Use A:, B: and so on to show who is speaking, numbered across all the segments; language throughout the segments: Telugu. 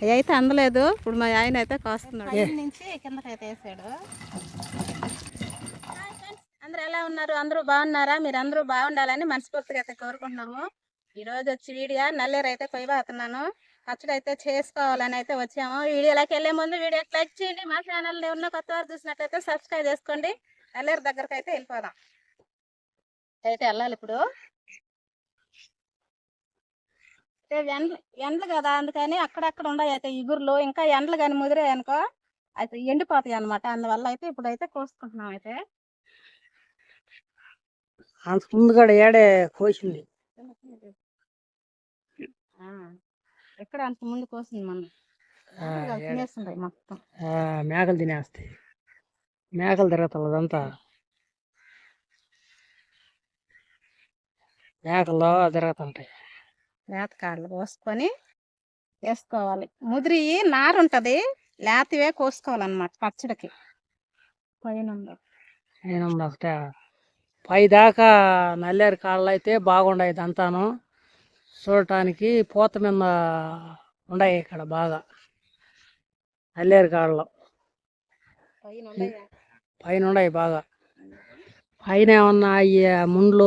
A: అవి అయితే అందలేదు. ఇప్పుడు మా ఆయన అయితే కాస్తున్నాడు. నుంచి కిందకి వేసాడు. ఎలా ఉన్నారు? అందరూ బాగున్నారా? మీరు అందరూ బాగుండాలని మనస్ఫూర్తిగా అయితే కోరుకుంటున్నాము. ఈరోజు వచ్చి వీడియో నల్లేరు అయితే కొయ్యబోతున్నాను పచ్చడి అయితే చేసుకోవాలని అయితే వచ్చాము. వీడియోలోకి వెళ్ళే ముందు వీడియో లైక్ చేయండి. మా ఛానల్ ఉన్న కొత్త వారు చూసినట్టయితే సబ్స్క్రైబ్ చేసుకోండి. నల్లేరు దగ్గరకు అయితే వెళ్ళిపోదాం. అయితే వెళ్ళాలి ఇప్పుడు. అంటే ఎండ్లు ఎండ్లు కదా అందుకని అక్కడక్కడ ఉన్నాయి అయితే ఇగురులు ఇంకా ఎండ్లు కానీ ముదిరాయి అనుకో అయితే ఎండిపోతాయి అనమాట అందువల్ల అయితే ఇప్పుడైతే కోసుకుంటున్నాం అయితే.
B: అంత ముందు కూడా ఏడే కోసింది.
A: ఎక్కడ అంత ముందు కోసింది మనం. తినేస్తుంటాయి మొత్తం.
B: మేకలు తినేస్తాయి మేకలు తిరుగుతుంది అదంతా మేకలు తిరుగుతుంటాయి.
A: లేత కాళ్ళు కోసుకొని వేసుకోవాలి. ముదిరి నారు ఉంటది లేతవే కోసుకోవాలన్నమాట పచ్చడికి. పైన ఉంది.
B: నేను ఒకటే పై దాకా నల్లేరు కాళ్ళు అయితే బాగుండయి ఇదంతాను. చూడటానికి పూత మీద ఉన్నాయి ఇక్కడ బాగా. నల్లేరు కాళ్ళు
A: పైన ఉన్నాయి.
B: ఉన్నాయి బాగా. పైన ఏమన్నా ఈ ముండ్లు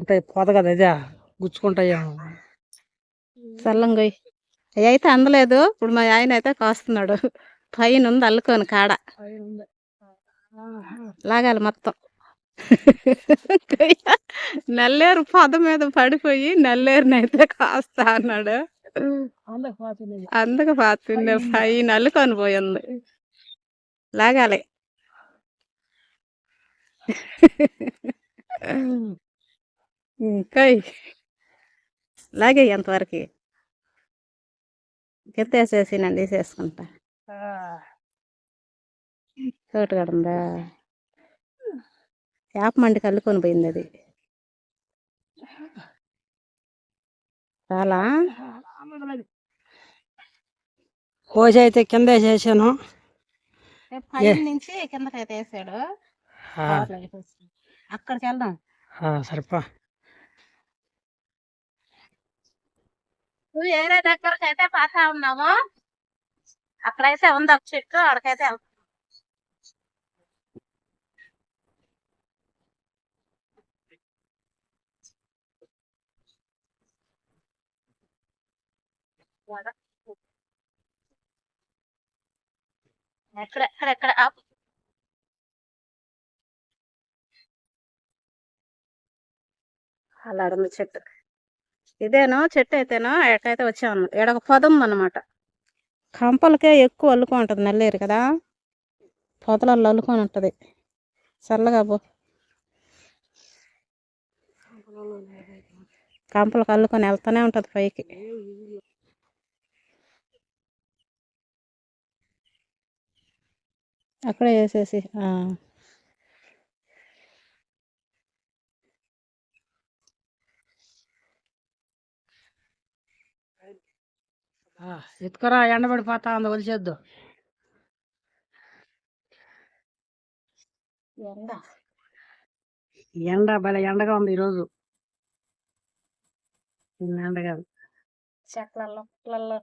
B: ఉంటాయి పోత కదా అదే గుచ్చుకుంటాయేమో.
A: సల్లంగొయ్ అవి అయితే అందలేదు. ఇప్పుడు మా ఆయన అయితే కోస్తున్నాడు. పైన ఉంది అల్లుకొని కాడ. లాగాలి మొత్తం. నల్లేరు పొద మీద పడిపోయి నల్లేరుని అయితే కాస్తా అన్నాడు. అందుకు పాతుండే పైన అల్లుకొని పోయింది. లాగాలి. ఇంకా లాగే ఎంతవరకు గిత్తేసేసి నన్ను తీసేసుకుంటా. చోటు కడుందా? చేప మండి కల్లుకొని పోయింది అది. చాలా
B: కోసి అయితే కింద వేసేసాను
A: నుంచి కిందకైతే వేసాడు. అక్కడికి వెళ్దాం.
B: ఆ, సరిపా.
A: నువ్వు ఏరే దగ్గరకు అయితే పాతా ఉన్నాము అక్కడైతే ఉంది ఒక చెట్టు అక్కడికైతే వెళ్తాం. ఎక్కడ ఎక్కడ ఎక్కడ? అలా ఉంది చెట్టు. ఇదేనో చెట్టు అయితేనో ఎక్కడైతే వచ్చాము. ఈడ ఒక పొద ఉందన్నమాట కంపలకే ఎక్కువ అల్లుకొని ఉంటుంది నల్లేరు కదా. పొదలలో అల్లుకొని ఉంటుంది. చల్లగా పో. కంపలకు అల్లుకొని వెళ్తూనే ఉంటుంది పైకి. అక్కడే వేసేసి
B: ఎత్తుకురా ఎండబడిపోతా ఉంది వలిసేద్దు
A: ఎండ?
B: ఎండ భలే ఎండగా ఉంది ఈరోజు. ఎండ కాదు.
A: చెట్లలో పుట్లలో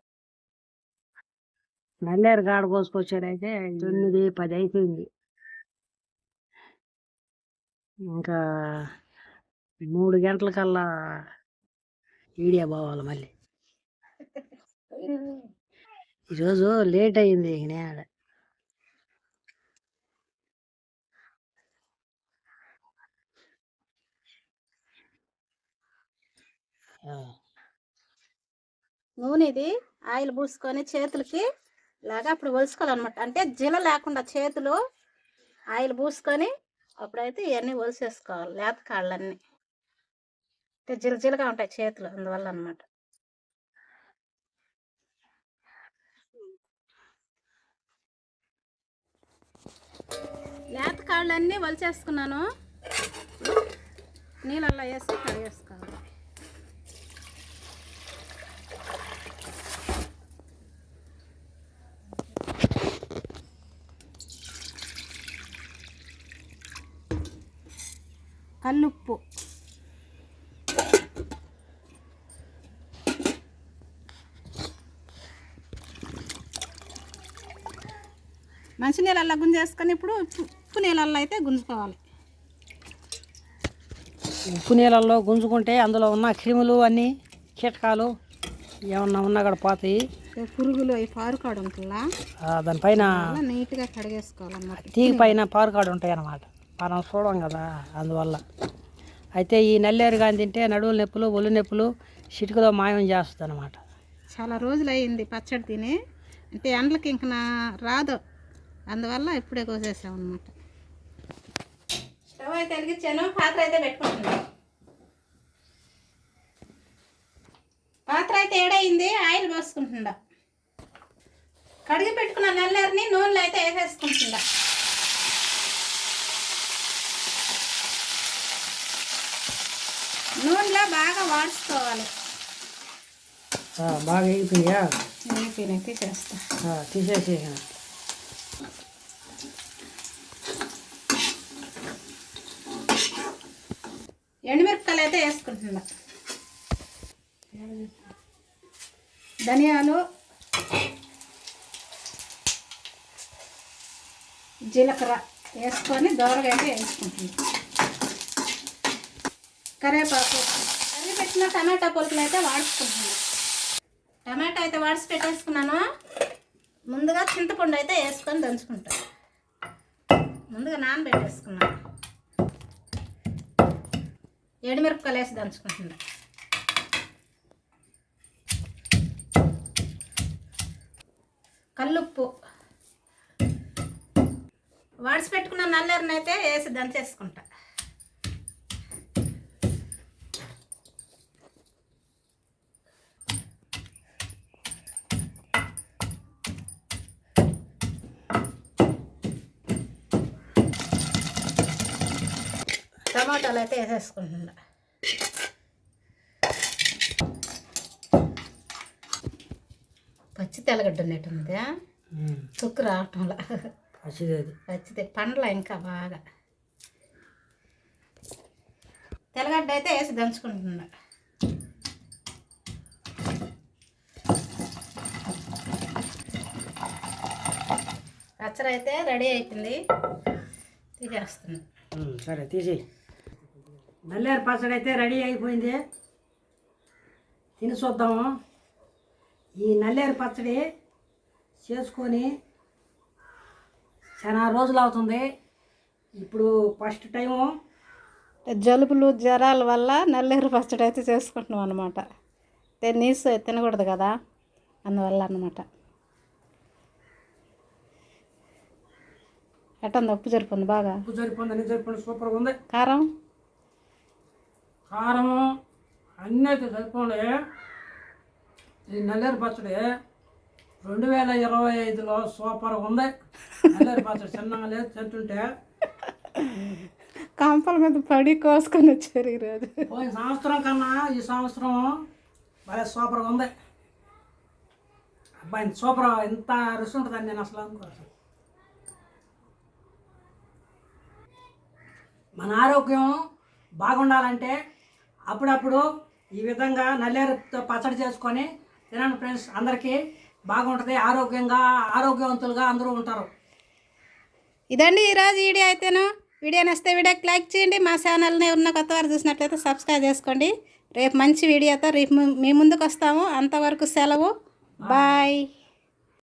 B: నల్లేరు గాడ కోసుకొచ్చాడైతే తొమ్మిది పది అయిపోయింది. ఇంకా మూడు గంటలకల్లా వీడియో పోవాలి మళ్ళీ. ఈరోజు లేట్ అయింది ఆడ.
A: నూనె ఇది ఆయిల్ పూసుకొని చేతులకి ఇలాగా అప్పుడు ఒలుసుకోవాలన్నమాట. అంటే జిల లేకుండా చేతులు ఆయిల్ పూసుకొని అప్పుడైతే ఇవన్నీ ఒలిసేసుకోవాలి లేత కాళ్ళన్నీ. అంటే జిల జిలగా ఉంటాయి చేతులు అందువల్ల అన్నమాట. లేత కాళ్ళన్నీ వలిచేసుకున్నాను. నీళ్ళల్లో వేసి కడిగేసుకోవాలి. కల్లుప్పు. మంచి నీళ్ళల్లో గుంజేసుకొని ఇప్పుడు ఉప్పు నీళ్ళల్లో అయితే గుంజుకోవాలి.
B: ఉప్పు నీళ్ళల్లో గుంజుకుంటే అందులో ఉన్న క్రిములు అన్నీ కీటకాలు ఏమన్నా ఉన్నా కూడా పోతాయి.
A: పురుగులు అవి పారుకాడు ఉంటుందా?
B: దానిపైన
A: నీట్గా కడిగేసుకోవాలన్నమాట.
B: తీగ పైన పారుకాడు ఉంటాయి అన్నమాట మనం చూడం కదా అందువల్ల. అయితే ఈ నల్లేరు కానీ తింటే నడువుల నొప్పులు ఒళ్ళు నొప్పులు చిటికలో మాయం చేస్తుంది అనమాట
A: చాలా రోజులు అయింది పచ్చడి తిని. అంటే ఎండలకి ఇంక రాదు. అందువల్ల ఇప్పుడే కోసేసాం అనమాట స్టవ్ అయితే వెలిగించాను పాత్ర అయితే పెట్టుకుంటున్నాను. పాత్ర అయితే ఏడైంది ఆయిల్ పోసుకుంటుండా కడిగి పెట్టుకున్న నల్లేరుని నూనెలో అయితే వేసేసుకుంటుండా నూనెలో బాగా వాడుకోవాలి.
B: ఆ, బాగా అయిపోయా
A: అయిపోయినాయి చేస్తా
B: తీసేసి
A: ఎండుమిరపకాయలు అయితే వేసుకుంటున్నా. ధనియాలు జీలకర్ర వేసుకొని దోరగా అయితే వేసుకుంటున్నా. కరివేపాకు. కర్రీ పెట్టిన టమాటా పొలుకులు అయితే వాడుకుంటున్నాను టమాటా అయితే వాడిసి పెట్టేసుకున్నాను? ముందుగా చింతపండు అయితే వేసుకొని దంచుకుంటాను ముందుగా నానబెట్టేసుకున్నాను ఏడుమిరపకాయలు వేసి దంచుకుంటున్నాను కల్లుప్పు. వాడిసి పెట్టుకున్న నల్లేరుని అయితే వేసి దంచేసుకుంటా. టమాటాలు అయితే వేసేసుకుంటున్నా. పచ్చి తెల్లగడ్డ ఉన్నట్టుంది తుక్కు రావటంలా.
B: పచ్చిది
A: పండ్ల ఇంకా బాగా. తెల్లగడ్డ అయితే వేసి దంచుకుంటున్నా. పచ్చడి అయితే రెడీ అయిపోయింది. తీసేస్తున్నా.
B: ఉమ్, సరే తీసి నల్లేరు పచ్చడి అయితే రెడీ అయిపోయింది. తిని చూద్దాము ఈ నల్లేరు పచ్చడి చేసుకొని చాలా రోజులు అవుతుంది. ఇప్పుడు ఫస్ట్ టైము
A: జలుబులు జ్వరాల వల్ల నల్లేరు పచ్చడి అయితే చేసుకుంటున్నాం అనమాట నీసు తినకూడదు కదా? అందువల్ల అనమాట ఎట్టంది? ఉప్పు జరిపోంది బాగా?
B: ఉప్పు సరిపోయింది అన్ని సూపర్గా ఉంది.
A: కారం?
B: కారము అన్నీ అయితే సరిపోండి ఈ నల్లేరు పచ్చడి రెండు వేల ఇరవై ఐదులో సూపర్గా ఉంది. నల్లేరు పచ్చడి చిన్నగా లేదు తింటుంటే.
A: కంపల మీద పడి కోసుకొని వచ్చారు ఈరోజు.
B: పోయిన సంవత్సరం కన్నా ఈ సంవత్సరం భలే సూపర్గా ఉంది. అబ్బాయి సూపర్ ఇంత రుచి ఉంటుందని నేను అసలు అనుకోను మన ఆరోగ్యం బాగుండాలంటే అప్పుడప్పుడు ఈ విధంగా నల్లేరుతో పచ్చడి చేసుకొని తినండి ఫ్రెండ్స్. అందరికీ బాగుంటుంది. ఆరోగ్యంగా ఆరోగ్యవంతులుగా అందరూ ఉంటారు.
A: ఇదండి ఈరోజు వీడియో అయితేను. వీడియో నచ్చితే వీడియోకి లైక్ చేయండి. మా ఛానల్ని ఉన్న కొత్త వారు చూసినట్లయితే సబ్స్క్రైబ్ చేసుకోండి. రేపు మంచి వీడియోతో రేపు మీ ముందుకు వస్తాము. అంతవరకు సెలవు. బాయ్.